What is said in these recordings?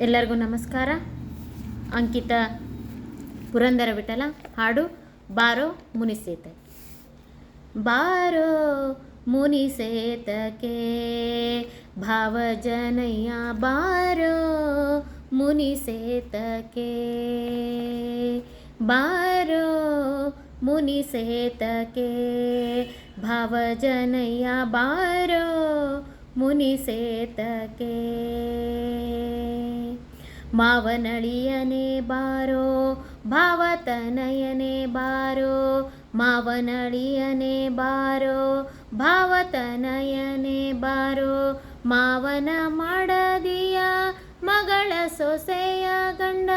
ಎಲ್ಲರಿಗೂ ನಮಸ್ಕಾರ. ಅಂಕಿತ ಪುರಂದರ ವಿಠಲ, ಹಾಡು ಬಾರೋ ಮುನಿಸೇತ. ಬಾರೋ ಮುನಿಸೇತಕ್ಕೆ ಭಾವಜನಯ್ಯ ಬಾರೋ ಮುನಿಸೇತಕ್ಕೆ ಬಾರೋ ಮುನಿಸೇತಕ್ಕೆ ಭಾವಜನಯ್ಯ ಬಾರೋ ಮುನಿಸೇತಕ್ಕೆ ಮಾವನಳಿಯನೆ ಬಾರೋ, ಭಾವತನಯನೆ ಬಾರೋ, ಮಾವನಳಿಯನೆ ಬಾರೋ, ಭಾವತನಯನೆ ಬಾರೋ, ಮಾವನ ಮಾಡದಿಯ ಮಗಳ ಸೊಸೆಯ ಗಂಡ,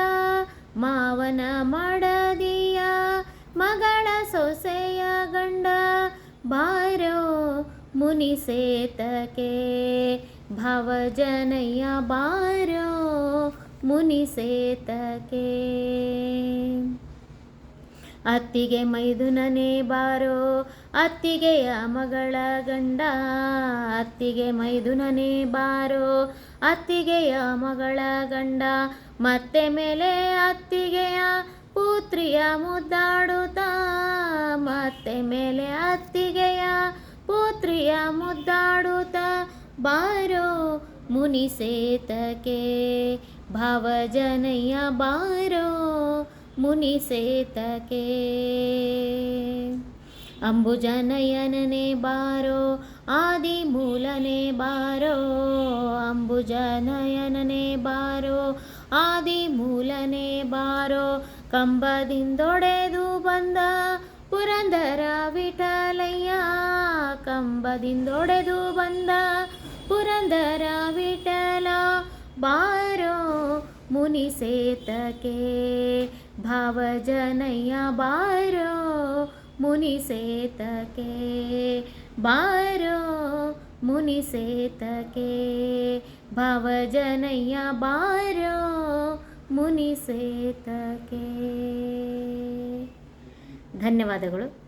ಮಾವನ ಮಾಡದಿಯ ಮಗಳ ಸೊಸೆಯ ಗಂಡ, ಬಾರೋ ಮುನಿಸೇತಕೆ, ಭವಜನಯ್ಯ ಬಾರೋ ಮುನಿಸೇತಕ್ಕೆ ಅತ್ತಿಗೆ ಮೈದುನನೇ ಬಾರೋ ಅತ್ತಿಗೆಯ ಮಗಳ ಗಂಡ. ಅತ್ತಿಗೆ ಮೈದುನನೇ ಬಾರೋ ಅತ್ತಿಗೆಯ ಮಗಳ ಗಂಡ. ಮತ್ತೆ ಮೇಲೆ ಅತ್ತಿಗೆಯ ಪುತ್ರಿಯ ಮುದ್ದಾಡುತ್ತಾ. ಮತ್ತೆ ಮೇಲೆ ಅತ್ತಿಗೆಯ ಪುತ್ರಿಯ ಮುದ್ದಾಡುತ್ತಾ. ಬಾರೋ ಮುನಿಸೇತಕ್ಕೆ ಭಾವಜನಯ್ಯ ಬಾರೋ ಮುನಿಸೇತಕ್ಕೆ ಅಂಬುಜನಯನನೆ ಬಾರೋ ಆದಿ ಮೂಲನೆ ಬಾರೋ, ಅಂಬುಜನಯನನೆ ಬಾರೋ ಆದಿ ಮೂಲನೆ ಬಾರೋ. ಕಂಬದಿಂದೊಡೆದು ಬಂದ ಪುರಂದರ ವಿಠಲಯ್ಯ, ಕಂಬದಿಂದೊಡೆದು ಬಂದ ಪುರಂದರ ವಿಠಲ ಬಾರೋ. ಮುನಿಸೇತಕ್ಕೆ ಭಾವಜನಯ್ಯ ಬಾರೋ ಮುನಿಸೇತಕ್ಕೆ ಬಾರೋ ಮುನಿಸೇತಕ್ಕೆ ಭಾವಜನಯ್ಯ ಬಾರೋ ಮುನಿಸೇತಕ್ಕೆ ಧನ್ಯವಾದಗಳು.